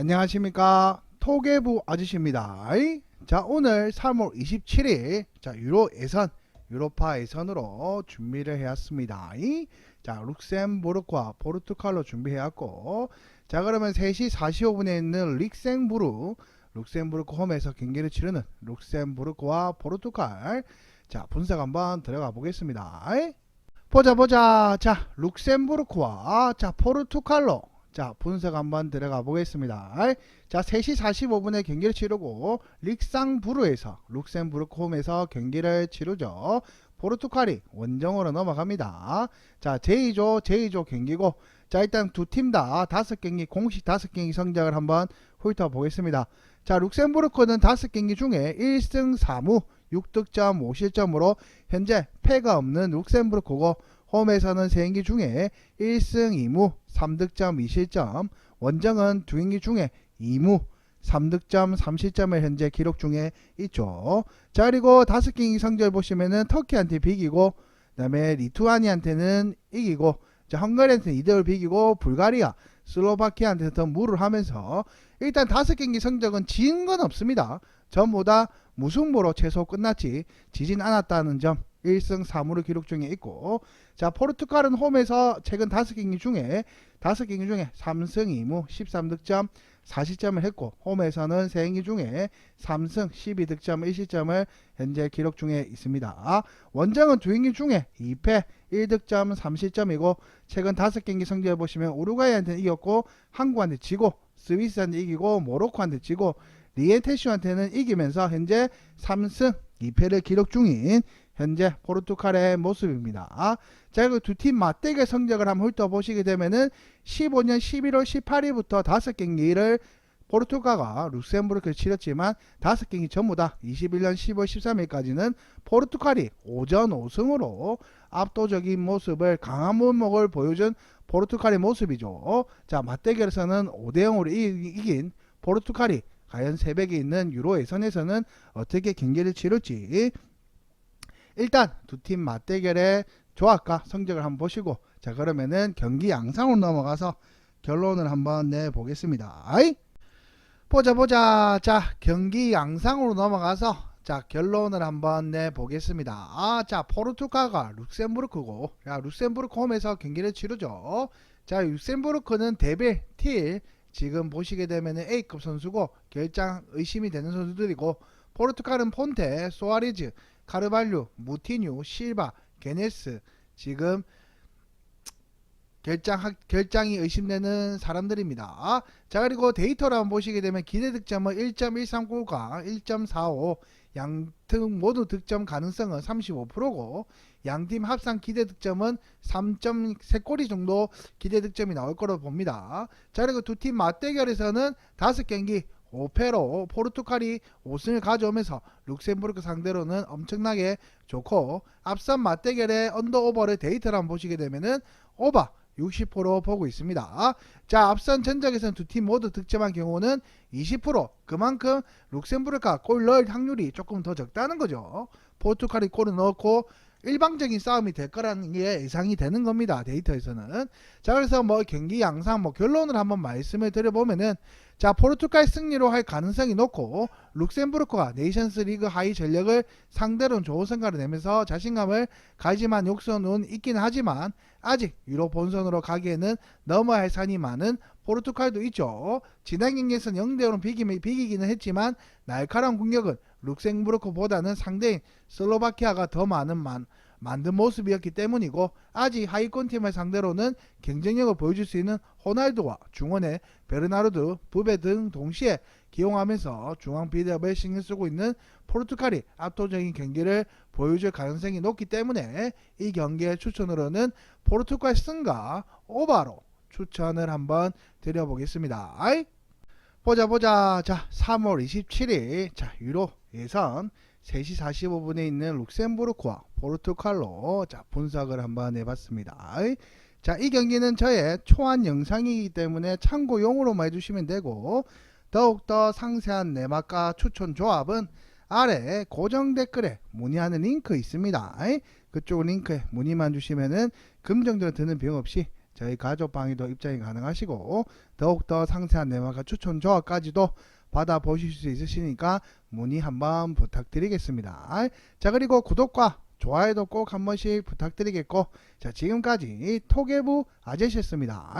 안녕하십니까? 토개부 아저씨입니다. 자 오늘 3월 27일 자 유로 예선 유로파 예선으로 준비를 해왔습니다. 자 룩셈부르크와 포르투갈로 준비해왔고 자 그러면 3시 45분에 있는 릭셈부르 룩셈부르크 홈에서 경기를 치르는 룩셈부르크와 포르투갈 자 분석 한번 들어가 보겠습니다. 보자 보자. 자 룩셈부르크와 자 포르투갈로 자 분석 한번 들어가 보겠습니다. 자 3시 45분에 경기를 치르고 릭상부르에서 룩셈부르크 홈에서 경기를 치르죠. 포르투갈이 원정으로 넘어갑니다. 자 제2조 제2조 경기고. 자 일단 두 팀 다 다섯 경기 공식 다섯 경기 성적을 한번 훑어보겠습니다. 자 룩셈부르크는 다섯 경기 중에 1승 4무 6득점 5실점으로 현재 패가 없는 룩셈부르크고 홈에서는 3경기 중에 1승 2무 3득점 2실점 원정은 두 경기 중에 2무 3득점 3실점을 현재 기록 중에 있죠. 자 그리고 다섯 경기 성적을 보시면은 터키한테 비기고 그 다음에 리투아니한테는 이기고 자 헝가리한테는 2대1 비기고 불가리아 슬로바키아한테 더 무를 하면서 일단 다섯 경기 성적은 진 건 없습니다. 전부 다 무승부로 최소 끝났지 지진 않았다는 점 1승 3무를 기록 중에 있고 자 포르투갈은 홈에서 최근 5경기 중에 5경기 중에 3승 2무 13득점 4실점을 했고 홈에서는 3경기 중에 3승 12득점 1실점을 현재 기록 중에 있습니다. 원정은 두 경기 중에 2패 1득점 3실점이고 최근 5경기 성적을 보시면 우루과이한테 이겼고 한국한테 지고 스위스한테 이기고 모로코한테 지고 리엔테슈한테는 이기면서 현재 3승 2패를 기록 중인 현재 포르투갈의 모습입니다. 자, 그리고 두팀 맞대결 성적을 한번 훑어보시게 되면은 15년 11월 18일부터 5경기를 포르투갈과 룩셈부르크를 치렀지만 5경기 전부 다 21년 10월 13일까지는 포르투갈이 오전 5승으로 압도적인 모습을 강한 몸목을 보여준 포르투갈의 모습이죠. 자, 맞대결에서는 5대0으로 이긴 포르투갈이 과연 새벽에 있는 유로 예선에서는 어떻게 경기를 치를지 일단 두 팀 맞대결의 조합과 성적을 한번 보시고 자 그러면은 경기 양상으로 넘어가서 결론을 한번 내보겠습니다. 아이? 보자 보자 자 경기 양상으로 넘어가서 자 결론을 한번 내보겠습니다. 아 자 포르투갈과 룩셈부르크고 자 룩셈부르크 홈에서 경기를 치르죠. 자 룩셈부르크는 데빌 틸 지금 보시게 되면은 A급 선수고 결장 의심이 되는 선수들이고 포르투갈은 폰테, 소아리즈, 카르발류, 무티뉴, 실바, 게네스 지금 결장 결장이 의심되는 사람들입니다. 자 그리고 데이터를 한번 보시게 되면 기대 득점은 1.139과 1.45 양팀 모두 득점 가능성은 35%고 양팀 합산 기대 득점은 3.3골이 정도 기대 득점이 나올 거로 봅니다. 자 그리고 두 팀 맞대결에서는 5경기 5패로 포르투갈이 5승을 가져오면서 룩셈부르크 상대로는 엄청나게 좋고 앞선 맞대결의 언더오버를 데이터를 한번 보시게 되면은 오버 60% 보고 있습니다. 자, 앞선 전적에서는 두팀 모두 득점한 경우는 20% 그만큼 룩셈부르크가 골 넣을 확률이 조금 더 적다는 거죠. 포르투갈이 골을 넣고 일방적인 싸움이 될 거라는 게 예상이 되는 겁니다. 데이터에서는. 자, 그래서 뭐 경기 양상 뭐 결론을 한번 말씀을 드려보면은 자, 포르투갈 승리로 할 가능성이 높고 룩셈부르크가 네이션스 리그 하위 전력을 상대로는 좋은 성과를 내면서 자신감을 가지만 욕선은 있긴 하지만 아직 유로 본선으로 가기에는 넘어야 할 산이 많은 포르투갈도 있죠. 지난 경기에서 0대5로 비기면, 비기기는 했지만 날카로운 공격은 룩셈부르크보다는 상대인 슬로바키아가 더 많은 만, 만든 모습이었기 때문이고 아직 하위권 팀을 상대로는 경쟁력을 보여줄 수 있는 호날두와 중원의 베르나르드, 부베 등 동시에 기용하면서 중앙 비대업에 신경 쓰고 있는 포르투갈이 압도적인 경기를 보여줄 가능성이 높기 때문에 이 경기의 추천으로는 포르투갈 승과 오바로 추천을 한번 드려보겠습니다. 아이? 보자 보자 자 3월 27일 자 유로 예선 3시 45분에 있는 룩셈부르크와 포르투갈로 자 분석을 한번 해봤습니다. 자 이 경기는 저의 초안 영상이기 때문에 참고용으로만 해주시면 되고 더욱더 상세한 내막과 추천 조합은 아래 고정 댓글에 문의하는 링크 있습니다. 그쪽 링크에 문의만 주시면은 금정전 드는 비용 없이 저희 가족 방에도 입장이 가능하시고 더욱더 상세한 내막과 추천 조합까지도 받아보실 수 있으시니까 문의 한번 부탁드리겠습니다. 자 그리고 구독과 좋아요도 꼭 한 번씩 부탁드리겠고 자 지금까지 토개부 아저씨였습니다.